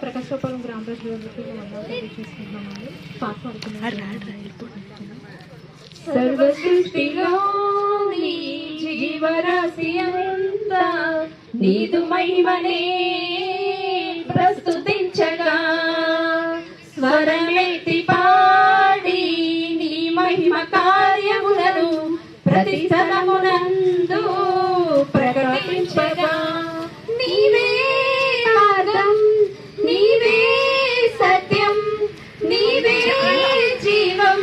ప్రకాశపాలెం గ్రామ ప్రజలకు వందలు తెలియజేసుకుంటున్నామండి పాట పాడుతున్నాం సర్వ సృష్టిలో నీ జీవరాశి అంతా నీదు మహిమనే ప్రస్తుతించగా. స్వరమెత్తి పాడి నీ మహిమ కార్యములను ప్రతి స్థలమునందు ప్రకటించగా నీవే మార్గం నీవే సత్యం నీవే జీవం.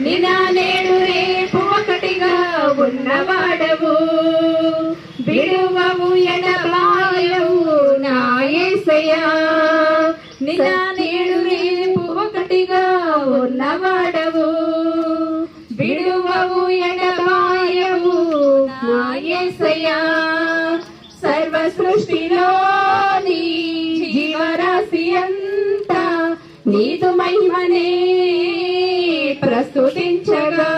నినా నేడు రేపు ఒకటిగా ఉన్నవాడవు. విడువవు ఎడ నా సర్వ సృష్టిలోని జీవరాశి అంతా నీదు మహిమనే ప్రస్తుతించగా.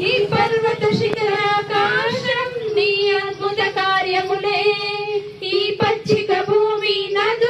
ఈ పర్వత శిఖరాకాశం నీ అద్భుత కార్యములే ఈ పచ్చిక భూమి నదు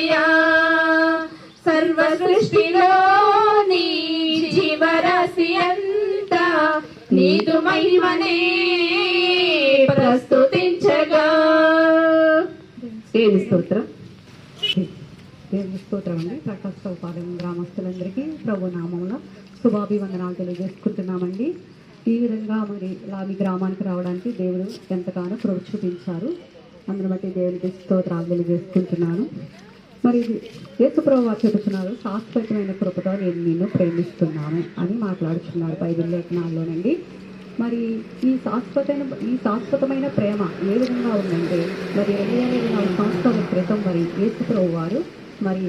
యేసయ్యా సర్వ సృష్టిలో నీ జీవరాశి అంతా నీదు మహిమనే ప్రస్తుతించగా. దేవుని స్తోత్రం. దేవుని స్తోత్రం అండి. ప్రకాశపాలెం గ్రామస్తులందరికీ ప్రభు నామంలో శుభాభివందనాలు తెలియజేసుకుంటున్నామండి. ఈ విధంగా మరి ఇలా గ్రామానికి రావడానికి దేవుడు ఎంతగానో ప్రోత్సహించారు అందుని బట్టి దేవునికి స్తోత్రాలు తెలియజేసుకుంటున్నాను. మరి యేసుప్రభు వారు చెబుతున్నారు శాశ్వతమైన కృపతో నేను నిన్ను ప్రేమిస్తున్నాను అని మాట్లాడుతున్నారు బైబిల్ లేఖనాల్లోనండి. మరి ఈ శాశ్వతమైన ఈ శాశ్వతమైన ప్రేమ ఏ విధంగా ఉందంటే మరి రెండు వేల ఇరవై నాలుగు సంవత్సరాల క్రితం మరి యేసుప్రభు వారు మరి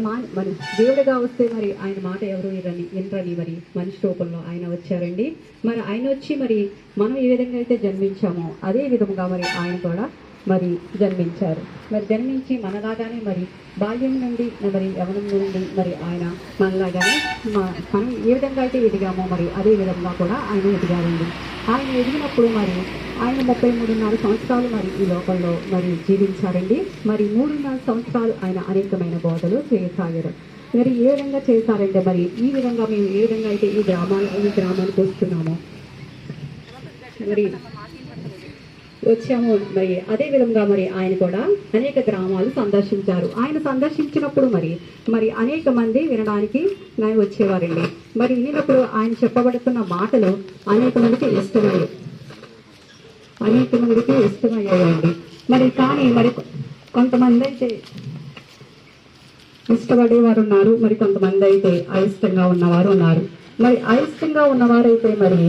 మా- మరి దేవుడిగా వస్తే మరి ఆయన మాట ఎవరు వినరని వినరని మరి మనిషి రూపంలో ఆయన వచ్చారండి. మరి ఆయన వచ్చి మరి మనం ఏ విధంగా అయితే జన్మించామో అదే విధంగా మరి ఆయన కూడా మరి జన్మించారు. మరి జన్మించి మనలాగానే మరి బాల్యం నుండి మరి యవనం నుండి మరి ఆయన మనలాగానే మనం ఏ విధంగా అయితే ఎదిగామో మరి అదే విధంగా కూడా ఆయన ఎదిగారండి ఆయన ఎదిగినప్పుడు మరి ఆయన ముప్పై మూడున్నర సంవత్సరాలు మరి ఈ లోకంలో మరి జీవించారండి మరి మూడున్నర సంవత్సరాలు ఆయన అనేకమైన బోధలు చేయసాగారు మరి ఏ విధంగా చేశారంటే మరి ఈ విధంగా మేము ఏ విధంగా అయితే ఈ గ్రామాల ఈ గ్రామానికి వస్తున్నామో. మరి వచ్చాము మరి. అదే విధంగా మరి ఆయన కూడా అనేక గ్రామాలు సందర్శించారు. ఆయన సందర్శించినప్పుడు మరి మరి అనేక మంది వినడానికి ఆయన వచ్చేవారండి. మరి వినినప్పుడు ఆయన చెప్పబడుతున్న మాటలు అనేక మందికి ఇష్టమయ్యాయి అనేక మందికి ఇష్టమయ్యాయండి. మరి కానీ మరి కొంతమంది అయితే ఇష్టపడేవారు ఉన్నారు. మరి కొంతమంది అయితే అయిష్టంగా ఉన్నవారు ఉన్నారు. మరి అయిష్టంగా ఉన్నవారైతే మరి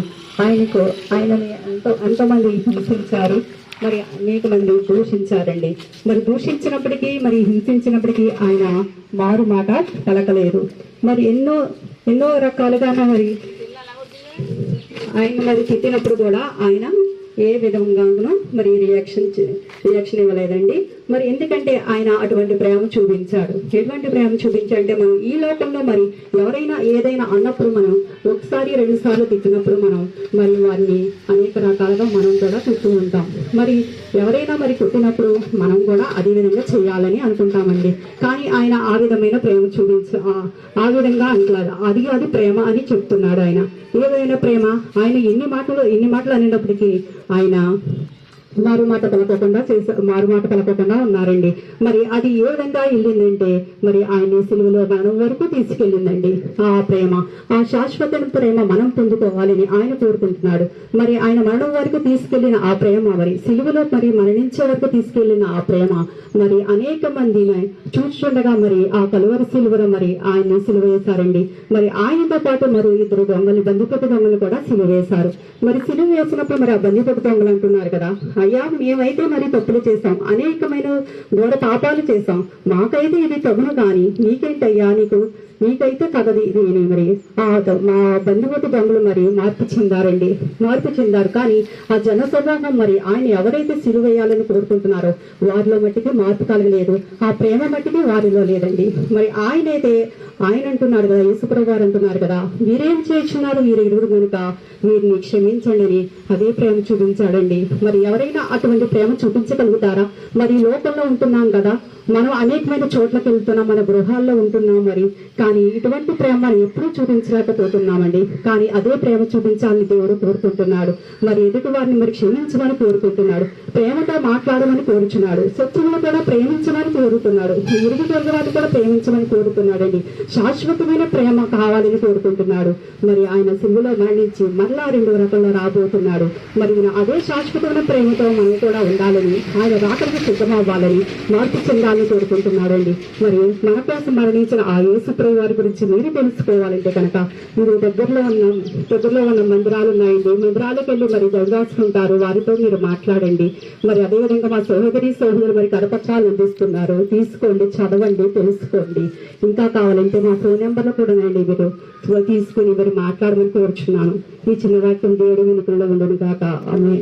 ఆయనకు ఆయనని ఎంతో ఎంతోమంది హింసించారు. మరి అనేక మంది దూషించారండి. మరి దూషించినప్పటికీ మరి హింసించినప్పటికీ ఆయన మారు మాట పలకలేదు. మరి ఎన్నో ఎన్నో రకాలుగా మరి ఆయన మరి తిట్టినప్పుడు కూడా ఆయన ఏ విధంగానూ మరి రియాక్షన్ చే- రియాక్షన్ ఇవ్వలేదండి. మరి ఎందుకంటే ఆయన అటువంటి ప్రేమ చూపించాడు. ఎటువంటి ప్రేమ చూపించాడంటే మనం ఈ లోకంలో మరి ఎవరైనా ఏదైనా అన్నప్పుడు మనం ఒకసారి రెండు సార్లు తిట్టినప్పుడు మనం మరి వారిని అనేక రకాలుగా మనం కూడా తిడుతూ ఉంటాం. మరి ఎవరైనా మరి కొట్టినప్పుడు మనం కూడా అదే విధంగా చేయాలని అనుకుంటామండి. కానీ ఆయన ఆ విధమైన ప్రేమ చూపించ ఆ- ఆ విధంగా అంటలేదు అది అది ప్రేమ అని చెప్తున్నాడు ఆయన. ఏ విధమైన ప్రేమ. ఆయన ఎన్ని మాటలు ఎన్ని మాటలు అనేటప్పటికీ ఆయన మారు మాట పలకకుండా చేసా మారు మాట ఉన్నారండి. మరి అది ఏ విధంగా వెళ్ళిందంటే మరి ఆయన సిలువలో మరణం వరకు తీసుకెళ్ళిందండి. ఆ ప్రేమ ఆ శాశ్వత ప్రేమ మనం పొందుకోవాలని ఆయన కోరుకుంటున్నాడు. మరి ఆయన మరణం వరకు తీసుకెళ్ళిన ఆ ప్రేమ మరి సిలువలో మరి మరణించే వరకు తీసుకెళ్ళిన ఆ ప్రేమ మరి అనేక మంది చూస్తుండగా మరి ఆ కలువరి సిలువలో మరి ఆయన సిలువ వేశారండి మరి ఆయనతో పాటు మరి ఇద్దరు దొంగలు బందిపట్టు దొంగలు కూడా సిలువ వేశారు మరి సిలువ వేసినప్పుడు మరి ఆ బందిపట్టు దొంగలు అంటున్నారు కదా అయ్యా మేమైతే మరి తప్పులు చేశాం. అనేకమైన ఘోర పాపాలు చేశాం. మాకైతే ఇది తగును కానీ నీకేంటయ్యా నీకు? నీకైతే తగది ఇది మరి? ఆ ద- మా బంధువుటి బంధువులు మరి మార్పు చెందారండి. మార్పు చెందారు. కానీ ఆ జన సమూహం మరి ఆయన ఎవరైతే సిలువేయాలని కోరుకుంటున్నారో వారిలో మట్టికి మార్పు కలగలేదు. ఆ ప్రేమ మట్టికి వారిలో లేదండి. మరి ఆయనైతే ఆయన అంటున్నారు కదా యేసుప్రభు గారు అంటున్నారు కదా వీరేం చేస్తున్నారు మీరు ఇరువురు కనుక వీరిని క్షమించండి అని అదే ప్రేమ చూపించాడండి. మరి ఎవరైనా అటువంటి ప్రేమ చూపించగలుగుతారా? మరి లోకంలో ఉంటున్నాం కదా మనం అనేకమైన చోట్లకి వెళ్తున్నాం మన గృహాల్లో ఉంటున్నాం మరి కానీ ఇటువంటి ప్రేమ మనం ఎప్పుడూ చూపించలేకపోతున్నామండి. కానీ అదే ప్రేమ చూపించాలని దేవుడు కోరుకుంటున్నాడు. మరి ఎదుటి వారిని మరి క్షమించమని కోరుకుంటున్నాడు. ప్రేమతో మాట్లాడమని కోరుచున్నాడు. శత్రువులు కూడా ప్రేమించమని కోరుతున్నాడు. ఇరుగు పొరుగు కూడా ప్రేమించమని కోరుతున్నాడండి. శాశ్వతమైన ప్రేమ కావాలని కోరుకుంటున్నాడు. మరి ఆయన సిలువలో మరణించి మరలా రెండు రకంలో రాబోతున్నాడు. మరి అదే శాశ్వతమైన ప్రేమతో మనం కూడా ఉండాలని ఆయన రాకడికి సిద్ధమవ్వాలని మార్పు చెందాలని కోరుకుంటున్నాడండి. మరి మన కోసం మరణించిన ఆ యేసుప్రభు వారి గురించి మీరు తెలుసుకోవాలంటే కనుక మీరు దగ్గరలో ఉన్న దగ్గరలో ఉన్న మందిరాలు ఉన్నాయండి. మందిరాలకు వెళ్ళి మరి దర్గాసుకుంటారు వారితో మీరు మాట్లాడండి. మరి అదేవిధంగా మా సహోదరి సహోదరులు మరి కరపత్రాలు అందిస్తున్నారు. తీసుకోండి చదవండి తెలుసుకోండి. ఇంకా కావాలంటే నా ఫోన్ నెంబర్లు కూడా ఉన్నాయండి మీరు. తీసుకుని మీరు మాట్లాడమని కోరుచున్నాను. ఈ చిన్న వాక్యం దేవుడు వినుకుండా ఉండను కాక ఆమె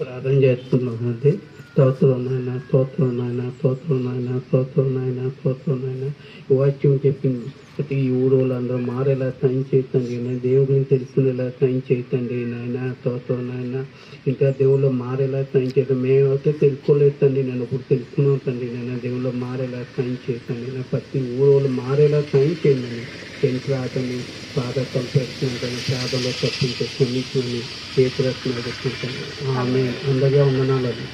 ప్రార్థన చేస్తున్నాను అంటే స్తోత్రం నాయన స్తోత్రం నాయన స్తోత్రం నాయన స్తోత్రం నాయన స్తోత్రం నాయన. వాక్యం చెప్పింది ప్రతి ఈ ఊరోళ్ళందరూ మారేలా సాయం చేయండి నేను దేవుడిని తెలుసుకునేలా సాయం చేయండి నాయన స్తోత్రం నాయన. ఇంకా దేవుళ్ళు మారేలా సాయం చేయడం మేమైతే తెలుసుకోలేదు తండ్రి. నేను ఇప్పుడు తెలుసుకున్నాం తండ్రి నేను దేవుళ్ళు మారేలా సాయం చేయండి నేను ప్రతి ఊరోళ్ళు మారేలా సాయం చేయండి తెలిసి రాదని బాధ పంపేస్తున్నాను ప్రాధంలో తప్పించే క్షమించమని చేతురత్నాలు ఆమె అందగా ఉండనాలని